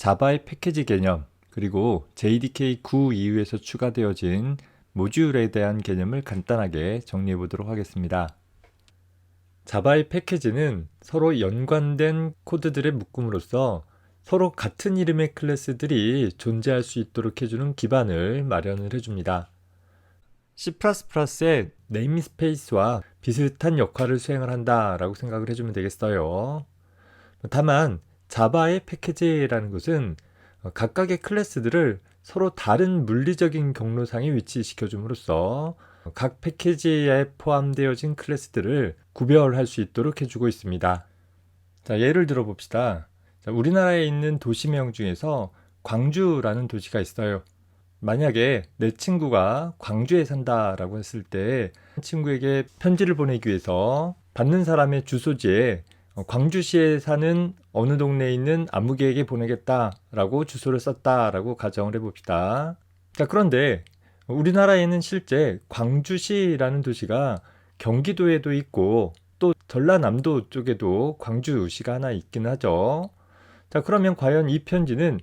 자바의 패키지 개념, 그리고 JDK 9 이후에서 추가되어진 모듈에 대한 개념을 간단하게 정리해 보도록 하겠습니다. 자바의 패키지는 서로 연관된 코드들의 묶음으로써 서로 같은 이름의 클래스들이 존재할 수 있도록 해주는 기반을 마련을 해줍니다. C++의 네임스페이스와 비슷한 역할을 수행을 한다라고 생각을 해주면 되겠어요. 다만 자바의 패키지라는 것은 각각의 클래스들을 서로 다른 물리적인 경로상에 위치시켜 줌으로써 각 패키지에 포함되어진 클래스들을 구별할 수 있도록 해주고 있습니다. 자, 예를 들어 봅시다. 자, 우리나라에 있는 도시명 중에서 광주라는 도시가 있어요. 만약에 내 친구가 광주에 산다라고 했을 때 친구에게 편지를 보내기 위해서 받는 사람의 주소지에 어, 광주시에 사는 어느 동네에 있는 아무개에게 보내겠다라고 주소를 썼다라고 가정을 해봅시다. 자, 그런데 우리나라에는 실제 광주시라는 도시가 경기도에도 있고 또 전라남도 쪽에도 광주시가 하나 있긴 하죠. 자, 그러면 과연 이 편지는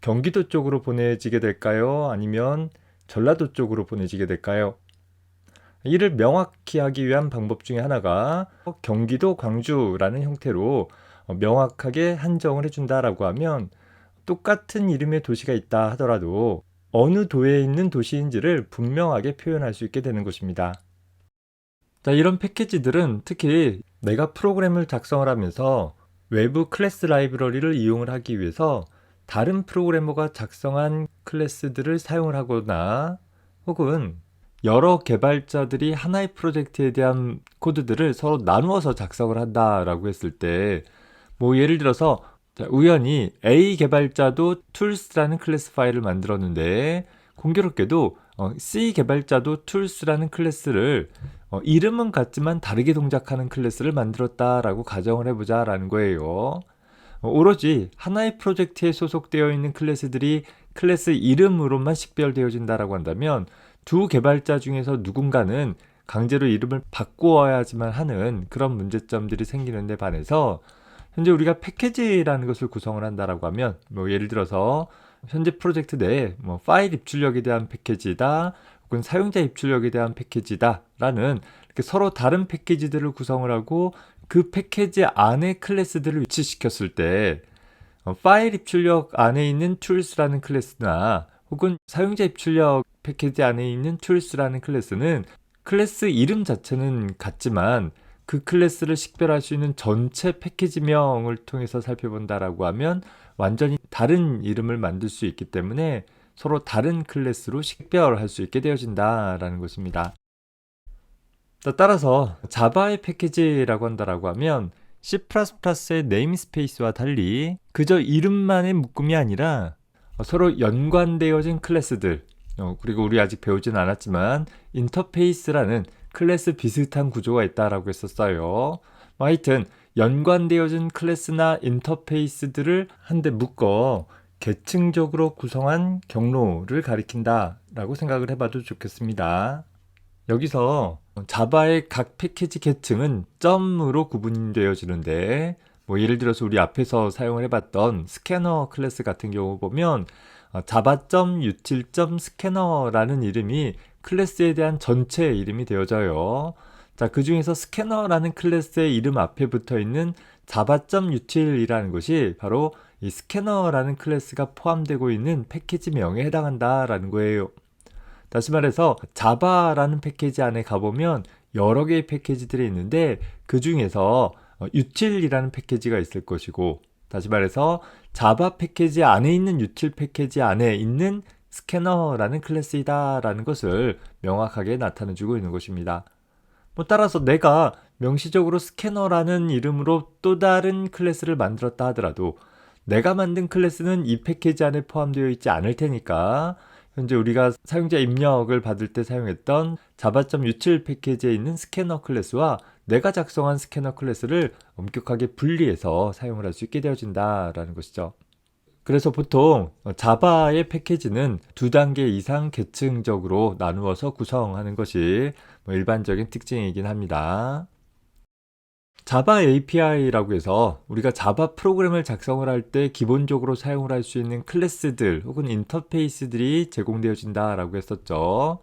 경기도 쪽으로 보내지게 될까요? 아니면 전라도 쪽으로 보내지게 될까요? 이를 명확히 하기 위한 방법 중에 하나가 경기도 광주라는 형태로 명확하게 한정을 해준다라고 하면 똑같은 이름의 도시가 있다 하더라도 어느 도에 있는 도시인지를 분명하게 표현할 수 있게 되는 것입니다. 자, 이런 패키지들은 특히 내가 프로그램을 작성을 하면서 외부 클래스 라이브러리를 이용을 하기 위해서 다른 프로그래머가 작성한 클래스들을 사용을 하거나 혹은 여러 개발자들이 하나의 프로젝트에 대한 코드들을 서로 나누어서 작성을 한다라고 했을 때, 뭐 예를 들어서 우연히 A 개발자도 tools라는 클래스 파일을 만들었는데 공교롭게도 어, C 개발자도 tools라는 클래스를 어, 이름은 같지만 다르게 동작하는 클래스를 만들었다라고 가정을 해보자 라는 거예요. 어, 오로지 하나의 프로젝트에 소속되어 있는 클래스들이 클래스 이름으로만 식별되어진다라고 한다면 두 개발자 중에서 누군가는 강제로 이름을 바꾸어야지만 하는 그런 문제점들이 생기는데 반해서 현재 우리가 패키지라는 것을 구성을 한다라고 하면 뭐 예를 들어서 현재 프로젝트 내에 뭐 파일 입출력에 대한 패키지다 혹은 사용자 입출력에 대한 패키지다 라는 이렇게 서로 다른 패키지들을 구성을 하고 그 패키지 안에 클래스들을 위치시켰을 때 어, 파일 입출력 안에 있는 tools라는 클래스나 혹은 사용자 입출력 패키지 안에 있는 tools라는 클래스는 클래스 이름 자체는 같지만 그 클래스를 식별할 수 있는 전체 패키지명을 통해서 살펴본다라고 하면 완전히 다른 이름을 만들 수 있기 때문에 서로 다른 클래스로 식별할 수 있게 되어진다라는 것입니다. 따라서 자바의 패키지라고 한다라고 하면 C++의 네임스페이스와 달리 그저 이름만의 묶음이 아니라 서로 연관되어진 클래스들 어, 그리고 우리 아직 배우진 않았지만 인터페이스라는 클래스 비슷한 구조가 있다라고 했었어요. 뭐 하여튼 연관되어진 클래스나 인터페이스들을 한데 묶어 계층적으로 구성한 경로를 가리킨다라고 생각을 해봐도 좋겠습니다. 여기서 자바의 각 패키지 계층은 점으로 구분되어지는데 뭐 예를 들어서 우리 앞에서 사용을 해봤던 스캐너 클래스 같은 경우 보면 java.util.scanner라는 이름이 클래스에 대한 전체 이름이 되어져요. 자, 그 중에서 스캐너라는 클래스의 이름 앞에 붙어 있는 java.util이라는 것이 바로 이 스캐너라는 클래스가 포함되고 있는 패키지명에 해당한다라는 거예요. 다시 말해서 자바라는 패키지 안에 가보면 여러 개의 패키지들이 있는데 그 중에서 util이라는 패키지가 있을 것이고 다시 말해서 자바 패키지 안에 있는 util 패키지 안에 있는 스캐너라는 클래스이다라는 것을 명확하게 나타내주고 있는 것입니다. 뭐 따라서 내가 명시적으로 스캐너라는 이름으로 또 다른 클래스를 만들었다 하더라도 내가 만든 클래스는 이 패키지 안에 포함되어 있지 않을 테니까 현재 우리가 사용자 입력을 받을 때 사용했던 java.util 패키지에 있는 스캐너 클래스와 내가 작성한 스캐너 클래스를 엄격하게 분리해서 사용을 할 수 있게 되어진다라는 것이죠. 그래서 보통 자바의 패키지는 두 단계 이상 계층적으로 나누어서 구성하는 것이 뭐 일반적인 특징이긴 합니다. 자바 API라고 해서 우리가 자바 프로그램을 작성을 할 때 기본적으로 사용을 할 수 있는 클래스들 혹은 인터페이스들이 제공되어진다라고 했었죠.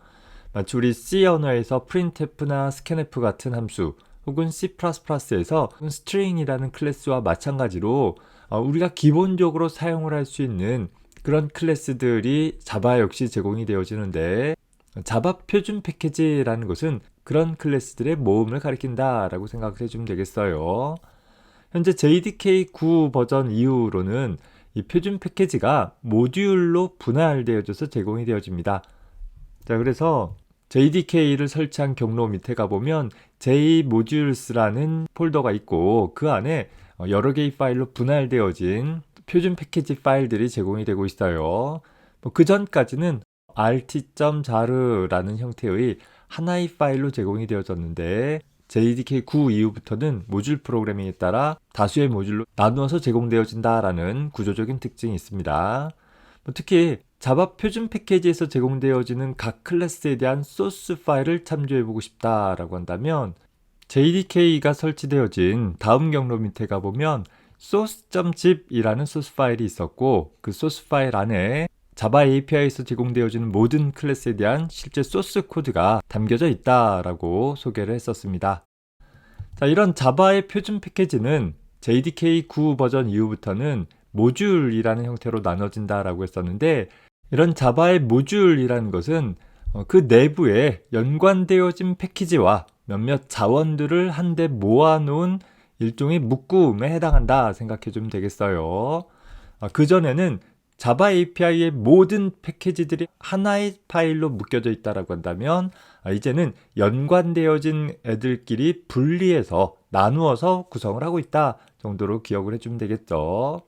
마치 우리 C 언어에서 printf나 scanf 같은 함수 혹은 C++에서 string이라는 클래스와 마찬가지로 어, 우리가 기본적으로 사용을 할 수 있는 그런 클래스들이 자바 역시 제공이 되어지는데 자바 표준 패키지라는 것은 그런 클래스들의 모음을 가리킨다 라고 생각을 해주면 되겠어요. 현재 JDK 9 버전 이후로는 이 표준 패키지가 모듈로 분할되어져서 제공이 되어집니다. 자, 그래서 JDK를 설치한 경로 밑에 가보면 JModules.라는 폴더가 있고 그 안에 여러 개의 파일로 분할되어진 표준 패키지 파일들이 제공이 되고 있어요. 뭐 그 전까지는 rt.zar라는 형태의 하나의 파일로 제공이 되어졌는데 JDK 9 이후부터는 모듈 프로그래밍에 따라 다수의 모듈로 나누어서 제공되어진다라는 구조적인 특징이 있습니다. 뭐 특히 자바 표준 패키지에서 제공되어지는 각 클래스에 대한 소스 파일을 참조해 보고 싶다라고 한다면 JDK가 설치되어진 다음 경로 밑에 가보면 source.zip이라는 소스 파일이 있었고 그 소스 파일 안에 자바 API에서 제공되어지는 모든 클래스에 대한 실제 소스 코드가 담겨져 있다라고 소개를 했었습니다. 자, 이런 자바의 표준 패키지는 JDK 9 버전 이후부터는 모듈이라는 형태로 나눠진다라고 했었는데 이런 자바의 모듈이라는 것은 어, 그 내부에 연관되어진 패키지와 몇몇 자원들을 한데 모아놓은 일종의 묶음에 해당한다 생각해 주면 되겠어요. 아, 그전에는 자바 API의 모든 패키지들이 하나의 파일로 묶여져 있다라고 한다면 아, 이제는 연관되어진 애들끼리 분리해서 나누어서 구성을 하고 있다 정도로 기억을 해주면 되겠죠.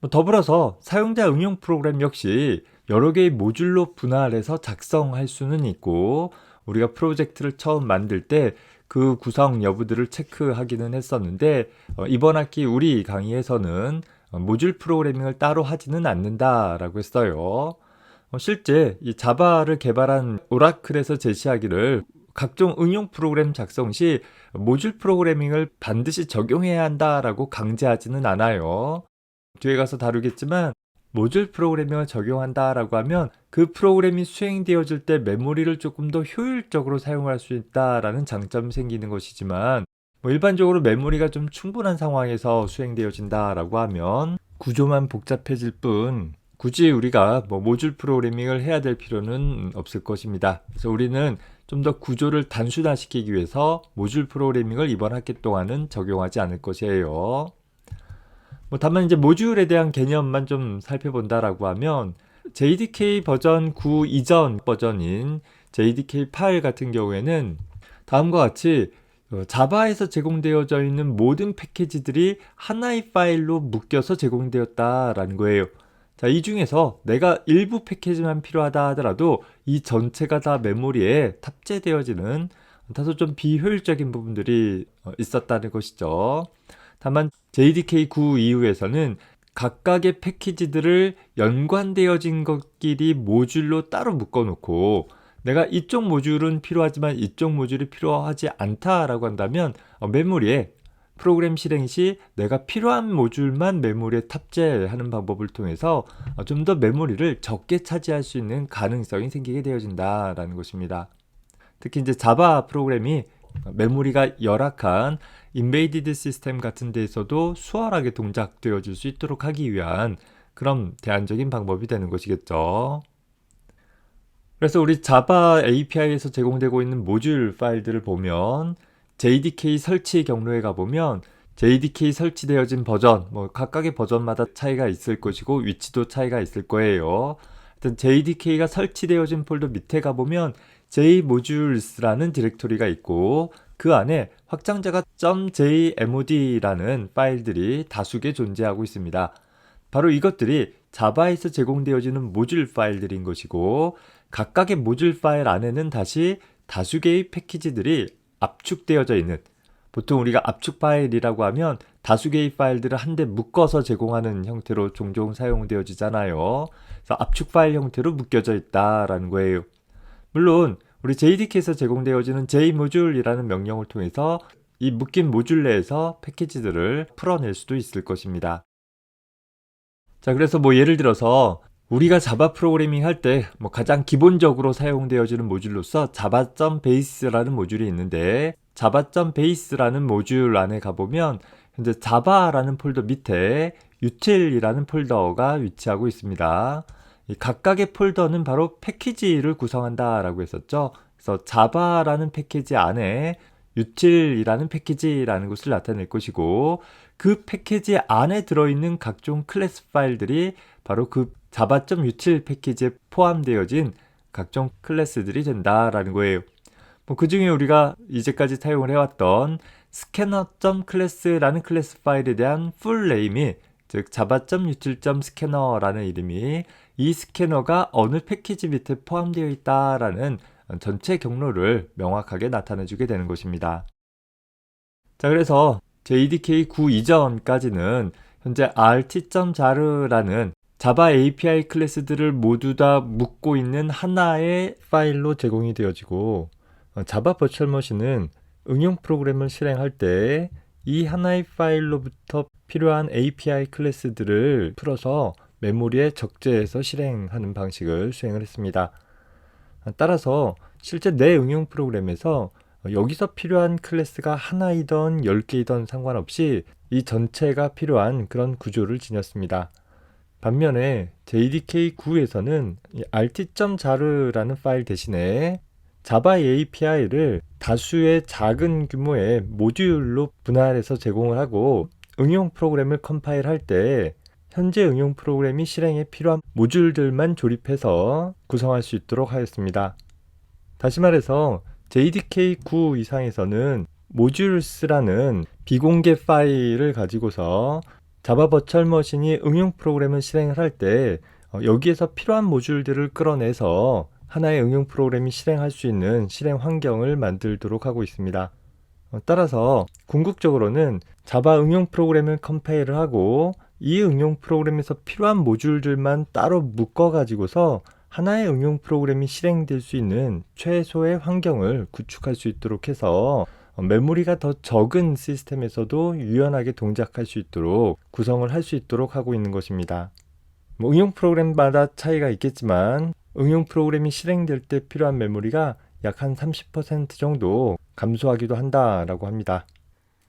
뭐 더불어서 사용자 응용 프로그램 역시 여러 개의 모듈로 분할해서 작성할 수는 있고 우리가 프로젝트를 처음 만들 때 그 구성 여부들을 체크하기는 했었는데 어, 이번 학기 우리 강의에서는 어, 모듈 프로그래밍을 따로 하지는 않는다라고 했어요. 어, 실제 이 자바를 개발한 오라클에서 제시하기를 각종 응용 프로그램 작성 시 모듈 프로그래밍을 반드시 적용해야 한다라고 강제하지는 않아요. 뒤에 가서 다루겠지만 모듈 프로그래밍을 적용한다라고 하면 그 프로그램이 수행되어질 때 메모리를 조금 더 효율적으로 사용할 수 있다라는 장점이 생기는 것이지만 뭐 일반적으로 메모리가 좀 충분한 상황에서 수행되어진다라고 하면 구조만 복잡해질 뿐 굳이 우리가 뭐 모듈 프로그래밍을 해야 될 필요는 없을 것입니다. 그래서 우리는 좀 더 구조를 단순화시키기 위해서 모듈 프로그래밍을 이번 학기 동안은 적용하지 않을 것이에요. 뭐 다만 이제 모듈에 대한 개념만 좀 살펴본다라고 하면 JDK 버전 9 이전 버전인 JDK 8 같은 경우에는 다음과 같이 어, 자바에서 제공되어져 있는 모든 패키지들이 하나의 파일로 묶여서 제공되었다라는 거예요. 자, 이 중에서 내가 일부 패키지만 필요하다 하더라도 이 전체가 다 메모리에 탑재되어지는 다소 좀 비효율적인 부분들이 어, 있었다는 것이죠. 다만 JDK 9 이후에서는 각각의 패키지들을 연관되어진 것끼리 모듈로 따로 묶어놓고 내가 이쪽 모듈은 필요하지만 이쪽 모듈이 필요하지 않다라고 한다면 어, 메모리에 프로그램 실행 시 내가 필요한 모듈만 메모리에 탑재하는 방법을 통해서 어, 좀더 메모리를 적게 차지할 수 있는 가능성이 생기게 되어진다라는 것입니다. 특히 이제 자바 프로그램이 메모리가 열악한 인베이디드 시스템 같은 데에서도 수월하게 동작되어질 수 있도록 하기 위한 그런 대안적인 방법이 되는 것이겠죠. 그래서 우리 자바 API에서 제공되고 있는 모듈 파일들을 보면 JDK 설치 경로에 가보면 JDK 설치되어진 버전, 뭐 각각의 버전마다 차이가 있을 것이고 위치도 차이가 있을 거예요. 하여튼 JDK가 설치되어진 폴더 밑에 가보면 JModules라는 디렉토리가 있고 그 안에 확장자가 .jmod라는 파일들이 다수개 존재하고 있습니다. 바로 이것들이 자바에서 제공되어지는 모듈 파일들인 것이고 각각의 모듈 파일 안에는 다시 다수 개의 패키지들이 압축되어져 있는 보통 우리가 압축 파일이라고 하면 다수 개의 파일들을 한데 묶어서 제공하는 형태로 종종 사용되어지잖아요. 그래서 압축 파일 형태로 묶여져 있다라는 거예요. 물론 우리 JDK에서 제공되어지는 JModule이라는 명령을 통해서 이 묶인 모듈 내에서 패키지들을 풀어낼 수도 있을 것입니다. 자, 그래서 뭐 예를 들어서 우리가 자바 프로그래밍 할 때 뭐 가장 기본적으로 사용되어지는 모듈로서 java.base라는 모듈이 있는데 java.base라는 모듈 안에 가보면 현재 자바라는 폴더 밑에 util이라는 폴더가 위치하고 있습니다. 이 각각의 폴더는 바로 패키지를 구성한다라고 했었죠. 그래서 자바라는 패키지 안에 util이라는 패키지라는 것을 나타낼 것이고 그 패키지 안에 들어있는 각종 클래스 파일들이 바로 그 java.util 패키지에 포함되어진 각종 클래스들이 된다라는 거예요. 뭐 그 중에 우리가 이제까지 사용을 해왔던 scanner.class라는 클래스 파일에 대한 풀 네임이 즉 java.util.scanner라는 이름이 이 스캐너가 어느 패키지 밑에 포함되어 있다라는 전체 경로를 명확하게 나타내 주게 되는 것입니다. 자, 그래서 JDK 9 이전까지는 현재 rt.jar라는 자바 API 클래스들을 모두 다 묶고 있는 하나의 파일로 제공이 되어지고 자바 버추얼 머신은 응용 프로그램을 실행할 때 이 하나의 파일로부터 필요한 API 클래스들을 풀어서 메모리에 적재해서 실행하는 방식을 수행을 했습니다. 따라서 실제 내 응용 프로그램에서 여기서 필요한 클래스가 하나이던 10개이던 상관없이 이 전체가 필요한 그런 구조를 지녔습니다. 반면에 JDK9에서는 rt.jar라는 파일 대신에 자바 API를 다수의 작은 규모의 모듈로 분할해서 제공을 하고 응용 프로그램을 컴파일할 때 현재 응용 프로그램이 실행에 필요한 모듈들만 조립해서 구성할 수 있도록 하였습니다. 다시 말해서 JDK9 이상에서는 모듈스라는 비공개 파일을 가지고서 자바 버추얼 머신이 응용 프로그램을 실행을 할 때 여기에서 필요한 모듈들을 끌어내서 하나의 응용 프로그램이 실행할 수 있는 실행 환경을 만들도록 하고 있습니다. 어, 따라서 궁극적으로는 자바 응용 프로그램을 컴파일을 하고 이 응용 프로그램에서 필요한 모듈들만 따로 묶어 가지고서 하나의 응용 프로그램이 실행될 수 있는 최소의 환경을 구축할 수 있도록 해서 어, 메모리가 더 적은 시스템에서도 유연하게 동작할 수 있도록 구성을 할 수 있도록 하고 있는 것입니다. 뭐 응용 프로그램마다 차이가 있겠지만 응용 프로그램이 실행될 때 필요한 메모리가 약 한 30% 정도 감소하기도 한다라고 합니다.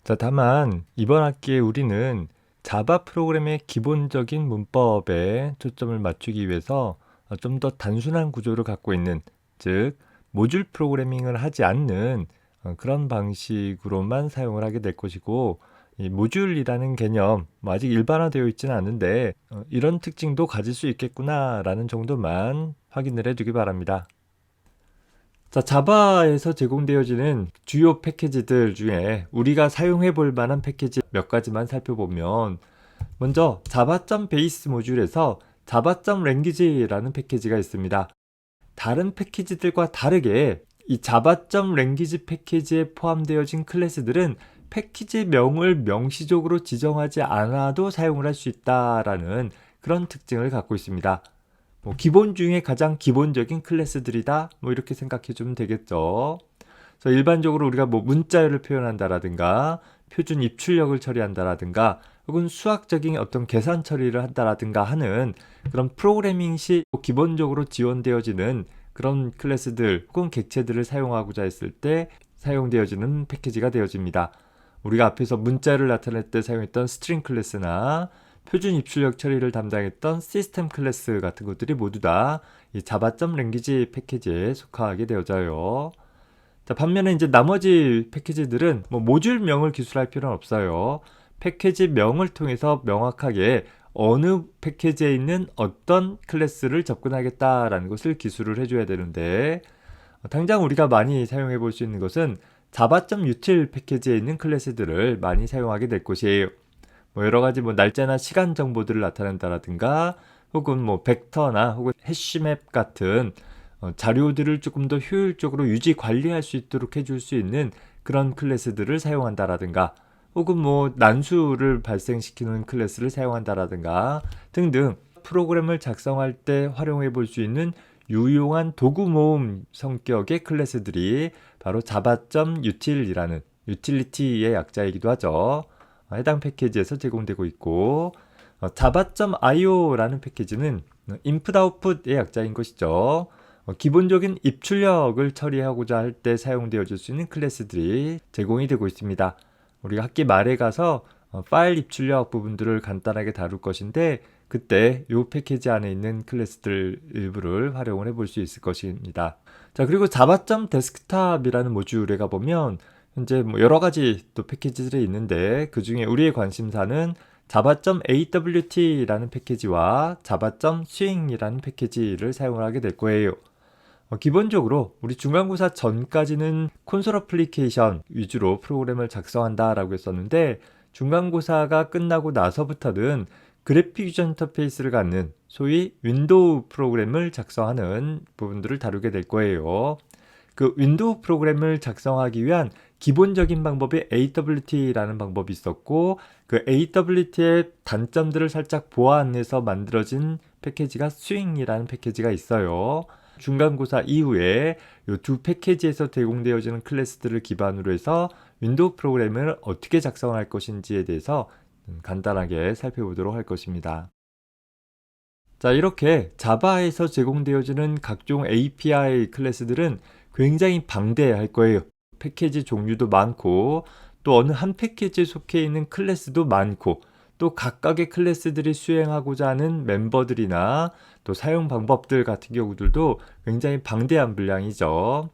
자, 다만 이번 학기에 우리는 자바 프로그램의 기본적인 문법에 초점을 맞추기 위해서 좀 더 단순한 구조를 갖고 있는 즉 모듈 프로그래밍을 하지 않는 어, 그런 방식으로만 사용을 하게 될 것이고 이 모듈이라는 개념 뭐 아직 일반화되어 있지는 않은데 어, 이런 특징도 가질 수 있겠구나라는 정도만 확인을 해두기 바랍니다. 자, 자바에서 제공되어지는 주요 패키지들 중에 우리가 사용해 볼 만한 패키지 몇 가지만 살펴보면 먼저 java.base 모듈에서 java.language라는 패키지가 있습니다. 다른 패키지들과 다르게 이 java.language 패키지에 포함되어진 클래스들은 패키지 명을 명시적으로 지정하지 않아도 사용을 할 수 있다라는 그런 특징을 갖고 있습니다. 뭐 기본 중에 가장 기본적인 클래스들이다. 뭐 이렇게 생각해 주면 되겠죠. 그래서 일반적으로 우리가 뭐 문자열을 표현한다라든가 표준 입출력을 처리한다라든가 혹은 수학적인 어떤 계산 처리를 한다라든가 하는 그런 프로그래밍 시 기본적으로 지원되어지는 그런 클래스들 혹은 객체들을 사용하고자 했을 때 사용되어지는 패키지가 되어집니다. 우리가 앞에서 문자를 나타낼 때 사용했던 스트링 클래스나 표준 입출력 처리를 담당했던 시스템 클래스 같은 것들이 모두 다 이 자바점 랭귀지 패키지에 속하게 되어져요. 자, 반면에 이제 나머지 패키지들은 뭐 모듈명을 기술할 필요는 없어요. 패키지명을 통해서 명확하게 어느 패키지에 있는 어떤 클래스를 접근하겠다라는 것을 기술을 해줘야 되는데 당장 우리가 많이 사용해 볼 수 있는 것은 java.util 패키지에 있는 클래스들을 많이 사용하게 될 것이에요. 뭐 여러 가지 뭐 날짜나 시간 정보들을 나타낸다라든가 혹은 뭐 벡터나 혹은 해시맵 같은 어, 자료들을 조금 더 효율적으로 유지 관리할 수 있도록 해줄 수 있는 그런 클래스들을 사용한다라든가 혹은 뭐 난수를 발생시키는 클래스를 사용한다라든가 등등 프로그램을 작성할 때 활용해 볼 수 있는 유용한 도구 모음 성격의 클래스들이 바로 java.util이라는 유틸리티의 약자이기도 하죠. 어, 해당 패키지에서 제공되고 있고 어, java.io라는 패키지는 input output의 약자인 것이죠. 어, 기본적인 입출력을 처리하고자 할 때 사용되어질 수 있는 클래스들이 제공이 되고 있습니다. 우리가 학기 말에 가서 어, 파일 입출력 부분들을 간단하게 다룰 것인데 그때 이 패키지 안에 있는 클래스들 일부를 활용을 해볼 수 있을 것입니다. 자 그리고 java.desktop이라는 모듈에 가보면 현재 뭐 여러 가지 또 패키지들이 있는데 그 중에 우리의 관심사는 java.awt라는 패키지와 java.swing이라는 패키지를 사용을 하게 될 거예요. 어, 기본적으로 우리 중간고사 전까지는 콘솔 어플리케이션 위주로 프로그램을 작성한다라고 했었는데 중간고사가 끝나고 나서부터는 그래픽 유저 인터페이스를 갖는 소위 윈도우 프로그램을 작성하는 부분들을 다루게 될 거예요. 그 윈도우 프로그램을 작성하기 위한 기본적인 방법이 AWT라는 방법이 있었고 그 AWT의 단점들을 살짝 보완해서 만들어진 패키지가 스윙이라는 패키지가 있어요. 중간고사 이후에 이 두 패키지에서 제공되어지는 클래스들을 기반으로 해서 윈도우 프로그램을 어떻게 작성할 것인지에 대해서 간단하게 살펴보도록 할 것입니다. 자, 이렇게 자바에서 제공되어지는 각종 API 클래스들은 굉장히 방대할 거예요. 패키지 종류도 많고, 또 어느 한 패키지에 속해 있는 클래스도 많고, 또 각각의 클래스들이 수행하고자 하는 멤버들이나 또 사용 방법들 같은 경우들도 굉장히 방대한 분량이죠.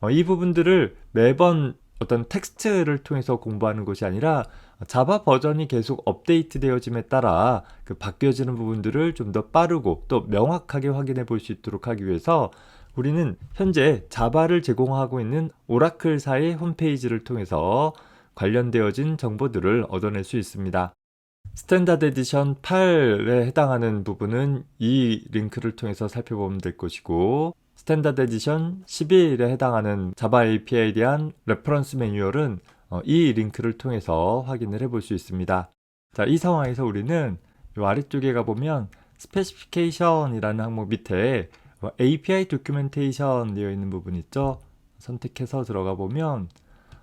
어, 이 부분들을 매번 어떤 텍스트를 통해서 공부하는 것이 아니라 자바 버전이 계속 업데이트 되어짐에 따라 그 바뀌어지는 부분들을 좀 더 빠르고 또 명확하게 확인해 볼 수 있도록 하기 위해서 우리는 현재 자바를 제공하고 있는 오라클사의 홈페이지를 통해서 관련되어진 정보들을 얻어낼 수 있습니다. 스탠다드 에디션 8에 해당하는 부분은 이 링크를 통해서 살펴보면 될 것이고 스탠다드 에디션 11에 해당하는 자바 API에 대한 레퍼런스 매뉴얼은 어, 이 링크를 통해서 확인을 해볼 수 있습니다. 자, 이 상황에서 우리는 이 아래쪽에 가보면 스페시피케이션이라는 항목 밑에 어, API 도큐멘테이션 되어 있는 부분 있죠? 선택해서 들어가 보면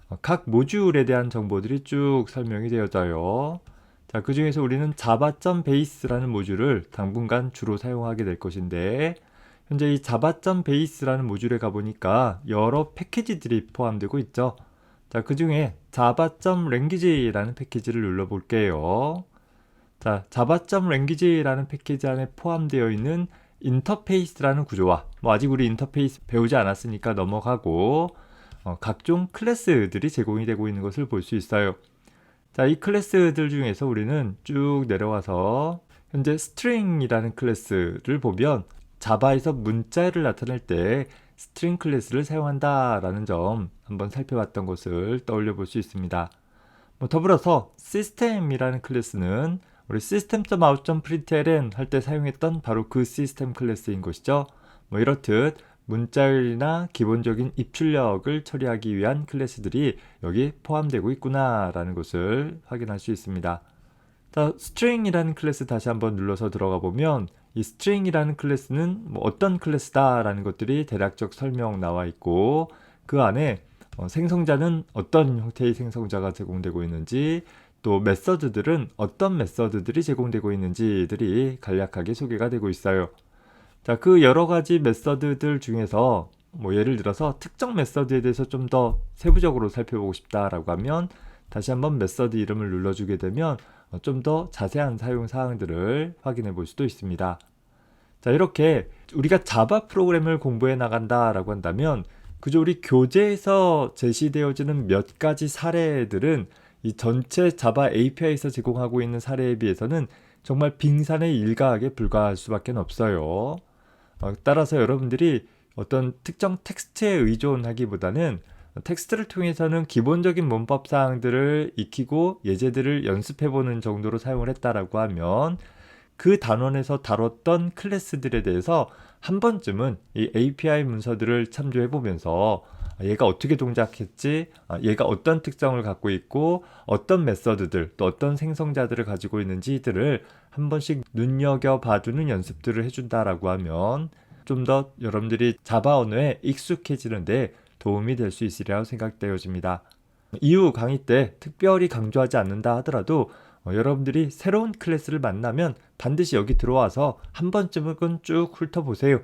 어, 각 모듈에 대한 정보들이 쭉 설명이 되어져요. 자, 그 중에서 우리는 java.base라는 모듈을 당분간 주로 사용하게 될 것인데 현재 이 java.base라는 모듈에 가보니까 여러 패키지들이 포함되고 있죠. 자, 그 중에 java.language라는 패키지를 눌러볼게요. 자, java.language라는 패키지 안에 포함되어 있는 인터페이스라는 구조와 뭐 아직 우리 인터페이스 배우지 않았으니까 넘어가고 어, 각종 클래스들이 제공이 되고 있는 것을 볼 수 있어요. 자, 이 클래스들 중에서 우리는 쭉 내려와서 현재 string이라는 클래스를 보면 자바에서 문자를 나타낼 때 string 클래스를 사용한다라는 점 한번 살펴봤던 것을 떠올려 볼 수 있습니다. 뭐 더불어서 system이라는 클래스는 우리 system.out.println 할 때 사용했던 바로 그 시스템 클래스인 것이죠. 뭐 이렇듯 문자열이나 기본적인 입출력을 처리하기 위한 클래스들이 여기 포함되고 있구나라는 것을 확인할 수 있습니다. 자, string이라는 클래스 다시 한번 눌러서 들어가 보면 이 string이라는 클래스는 뭐 어떤 클래스다라는 것들이 대략적 설명 나와 있고 그 안에 어, 생성자는 어떤 형태의 생성자가 제공되고 있는지 또 메서드들은 어떤 메서드들이 제공되고 있는지들이 간략하게 소개가 되고 있어요. 자, 그 여러 가지 메서드들 중에서 뭐 예를 들어서 특정 메서드에 대해서 좀 더 세부적으로 살펴보고 싶다라고 하면 다시 한번 메서드 이름을 눌러주게 되면 어, 좀더 자세한 사용 사항들을 확인해 볼 수도 있습니다. 자, 이렇게 우리가 자바 프로그램을 공부해 나간다라고 한다면 그저 우리 교재에서 제시되어지는 몇 가지 사례들은 이 전체 자바 API에서 제공하고 있는 사례에 비해서는 정말 빙산의 일각에 불과할 수밖에 없어요. 어, 따라서 여러분들이 어떤 특정 텍스트에 의존하기보다는 텍스트를 통해서는 기본적인 문법 사항들을 익히고 예제들을 연습해 보는 정도로 사용을 했다라고 하면 그 단원에서 다뤘던 클래스들에 대해서 한 번쯤은 이 API 문서들을 참조해 보면서 얘가 어떻게 동작했지, 아, 얘가 어떤 특성을 갖고 있고 어떤 메서드들 또 어떤 생성자들을 가지고 있는지들을 한 번씩 눈여겨 봐두는 연습들을 해준다라고 하면 좀 더 여러분들이 자바 언어에 익숙해지는데 도움이 될 수 있으리라고 생각되어집니다. 이후 강의 때 특별히 강조하지 않는다 하더라도 어, 여러분들이 새로운 클래스를 만나면 반드시 여기 들어와서 한 번쯤은 쭉 훑어보세요.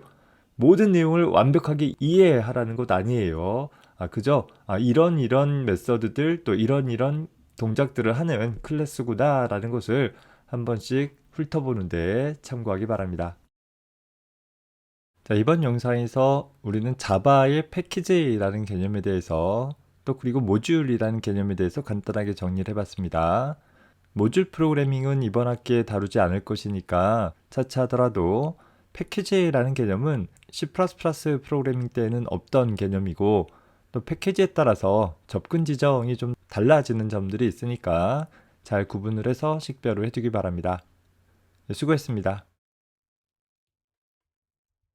모든 내용을 완벽하게 이해하라는 것 아니에요. 아, 그죠? 아, 이런 이런 메서드들 또 이런 이런 동작들을 하는 클래스구나라는 것을 한 번씩 훑어보는데 참고하기 바랍니다. 자, 이번 영상에서 우리는 자바의 패키지라는 개념에 대해서 또 그리고 모듈이라는 개념에 대해서 간단하게 정리를 해봤습니다. 모듈 프로그래밍은 이번 학기에 다루지 않을 것이니까 차차 하더라도 패키지라는 개념은 C++ 프로그래밍 때는 없던 개념이고 또 패키지에 따라서 접근 지정이 좀 달라지는 점들이 있으니까 잘 구분을 해서 식별을 해두기 바랍니다. 네, 수고했습니다.